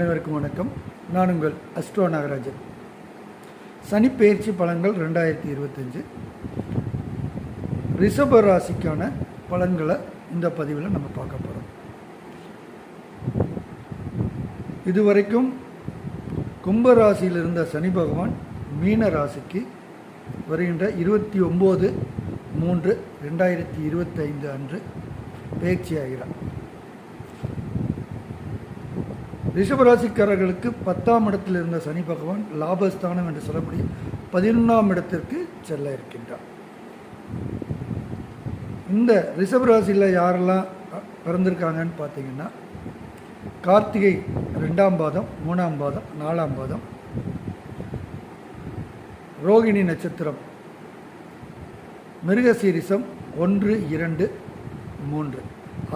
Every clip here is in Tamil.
அனைவருக்கும் வணக்கம். நான் உங்கள் அஸ்ட்ரோ நாகராஜன். சனிப்பெயர்ச்சி பலன்கள் ரெண்டாயிரத்தி இருபத்தஞ்சு. ரிஷப ராசிக்கான பலன்களை இந்த பதிவில் நம்ம பார்க்க போகிறோம் இதுவரைக்கும் கும்ப ராசியில் இருந்த சனி பகவான் மீன ராசிக்கு வருகின்ற இருபத்தி ஒம்பது மூன்று ரெண்டாயிரத்தி இருபத்தைந்து அன்று பயிற்சியாகிறார். ரிஷபராசிக்காரர்களுக்கு பத்தாம் இடத்தில் இருந்த சனி பகவான் லாபஸ்தானம் என்று சொல்லக்கூடிய பதினொன்றாம் இடத்திற்கு செல்ல இருக்கின்றார். இந்த ரிஷபராசியில் யாரெல்லாம் பிறந்திருக்காங்கன்னு பார்த்தீங்கன்னா கார்த்திகை ரெண்டாம் பாதம் மூணாம் பாதம் நாலாம் பாதம் ரோகிணி நட்சத்திரம் மிருகசீரிசம் ஒன்று இரண்டு மூன்று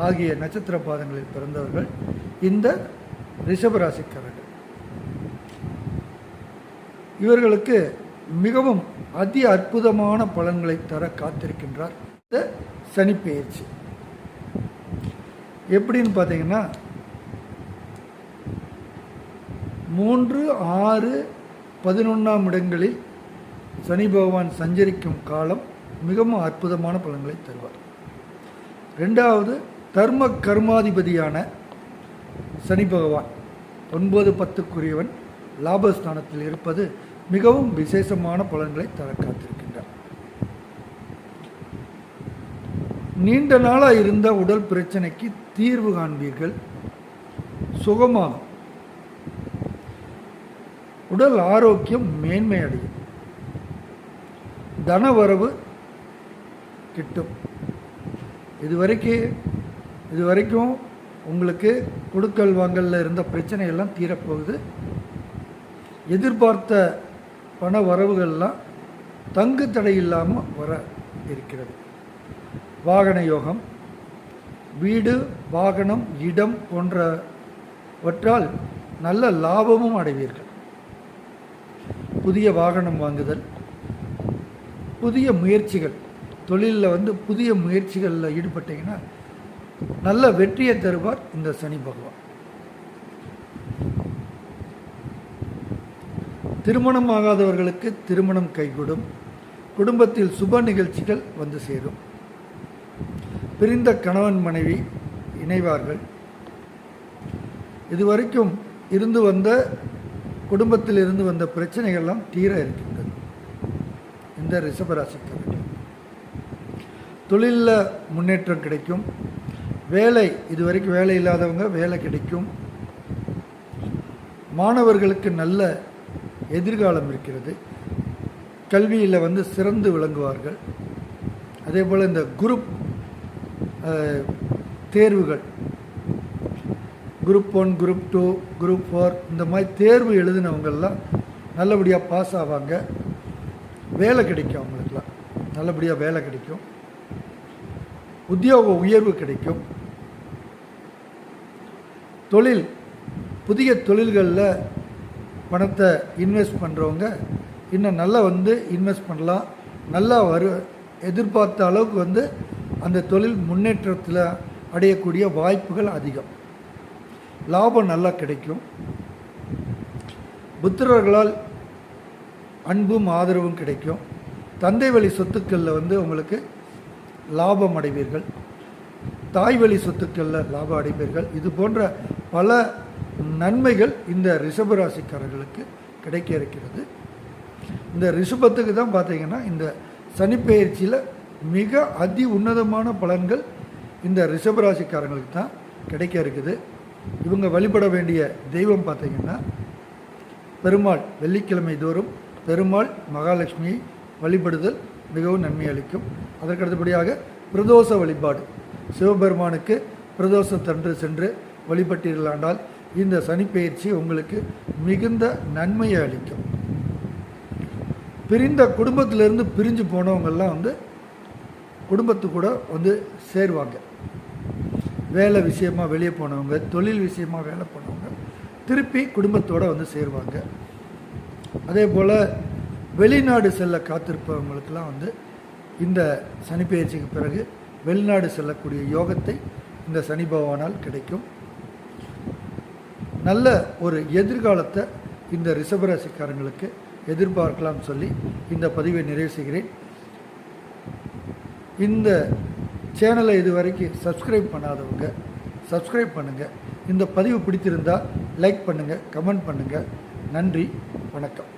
ஆகிய நட்சத்திர பாதங்களில் பிறந்தவர்கள் இந்த ரிஷபராசிக்காரர்கள். இவர்களுக்கு மிகவும் அதி அற்புதமான பலன்களை தர காத்திருக்கின்றார் இந்த சனிப்பெயர்ச்சி எப்படின்னு பார்த்தீங்கன்னா மூன்று ஆறு பதினொன்றாம் இடங்களில் சனி பகவான் சஞ்சரிக்கும் காலம் மிகவும் அற்புதமான பலன்களை தருவார். ரெண்டாவது தர்ம கர்மாதிபதியான சனி பகவான் ஒன்பது பத்துக்குரியவன் லாபஸ்தானத்தில் இருப்பது மிகவும் விசேஷமான பலன்களை தர காத்திருக்கின்றார் நீண்ட நாளாக இருந்த உடல் பிரச்சனைக்கு தீர்வு காண்பீர்கள். சுகமாகும். உடல் ஆரோக்கியம் மேன்மையடையும். தனவரவு கிட்டும். இதுவரைக்கு இதுவரைக்கும் உங்களுக்கு கொடுக்கல் வாங்கலில் இருந்த பிரச்சனையெல்லாம் தீரப்போகுது. எதிர்பார்த்த பண வரவுகள்லாம் தங்கு தடை இல்லாமல் வர இருக்கிறது. வாகன யோகம் வீடு வாகனம் இடம் போன்றவற்றால் நல்ல லாபமும் அடைவீர்கள். புதிய வாகனம் வாங்குதல் புதிய முயற்சிகள் தொழிலில் வந்து புதிய முயற்சிகளில் ஈடுபட்டீங்கன்னா நல்ல வெற்றியை தருவார் இந்த சனி பகவான். திருமணம் ஆகாதவர்களுக்கு திருமணம் கைகூடும். குடும்பத்தில் சுப நிகழ்ச்சிகள் வந்து சேரும். பிரிந்த கணவன் மனைவி இணைவார்கள். இதுவரைக்கும் இருந்து வந்த குடும்பத்தில் இருந்து வந்த பிரச்சனைகள்லாம் தீர இருக்கின்றது. இந்த ரிஷபராசிக்கு தொழிலில் முன்னேற்றம் கிடைக்கும். வேலை இதுவரைக்கும் வேலை இல்லாதவங்க வேலை கிடைக்கும். மாணவர்களுக்கு நல்ல எதிர்காலம் இருக்கிறது. கல்வியில் வந்து சிறந்து விளங்குவார்கள். அதே போல் இந்த குரூப் தேர்வுகள் group one group two group four இந்த மாதிரி தேர்வு எழுதினவங்கெல்லாம் நல்லபடியாக பாஸ் ஆவாங்க. வேலை கிடைக்கும் அவங்களுக்குலாம் நல்லபடியாக வேலை கிடைக்கும். உத்தியோக உயர்வு கிடைக்கும். தொழில் புதிய தொழில்களில் பணத்தை இன்வெஸ்ட் பண்ணுறவங்க இன்னும் நல்லா வந்து இன்வெஸ்ட் பண்ணலாம். நல்லா வரு எதிர்பார்த்த அளவுக்கு வந்து அந்த தொழில் முன்னேற்றத்தில் அடையக்கூடிய வாய்ப்புகள் அதிகம். லாபம் நல்லா கிடைக்கும். புத்திரர்களால் அன்பும் ஆதரவும் கிடைக்கும். தந்தை வழி சொத்துக்களில் வந்து உங்களுக்கு லாபம் அடைவீர்கள். தாய் வழி சொத்துக்களில் லாபம் அடைவீர்கள். இது போன்ற பல நன்மைகள் இந்த ரிஷபராசிக்காரர்களுக்கு கிடைக்க இருக்கிறது இந்த ரிஷபத்துக்கு தான் பார்த்தீங்கன்னா இந்த சனிப்பெயர்ச்சியில் மிக அதி உன்னதமான பலன்கள் இந்த ரிஷபராசிக்காரங்களுக்கு தான் கிடைக்க இருக்குது இவங்க வழிபட வேண்டிய தெய்வம் பார்த்தீங்கன்னா பெருமாள் வெள்ளிக்கிழமை தோறும் பெருமாள் மகாலட்சுமியை வழிபடுதல் மிகவும் நன்மை அளிக்கும். அதற்கடுத்தபடியாக பிரதோஷ வழிபாடு. சிவபெருமானுக்கு பிரதோஷத்தன்று சென்று வழிபட்டீர்களாண்டால் இந்த சனிப்பெயர்ச்சி உங்களுக்கு மிகுந்த நன்மையை அளிக்கும். பிரிந்த குடும்பத்திலிருந்து பிரிஞ்சு போனவங்கெல்லாம் வந்து குடும்பத்து கூட வந்து சேருவாங்க. வேலை விஷயமாக வெளியே போனவங்க தொழில் விஷயமாக வேலை போனவங்க திருப்பி குடும்பத்தோடு வந்து சேருவாங்க. அதே போல் வெளிநாடு செல்ல காத்திருப்பவங்களுக்கெல்லாம் வந்து இந்த சனிப்பெயர்ச்சிக்கு பிறகு வெளிநாடு செல்லக்கூடிய யோகத்தை இந்த சனி பகவானால் கிடைக்கும். நல்ல ஒரு எதிர்காலத்தை இந்த ரிஷபராசிக்காரங்களுக்கு எதிர்பார்க்கலாம் சொல்லி இந்த பதிவை நிறைவு செய்கிறேன். இந்த சேனலை இது வரைக்கும் சப்ஸ்கிரைப் பண்ணாதவங்க சப்ஸ்கிரைப் பண்ணுங்கள் இந்த பதிவு பிடித்திருந்தால் லைக் பண்ணுங்கள் கமெண்ட் பண்ணுங்கள் நன்றி வணக்கம்.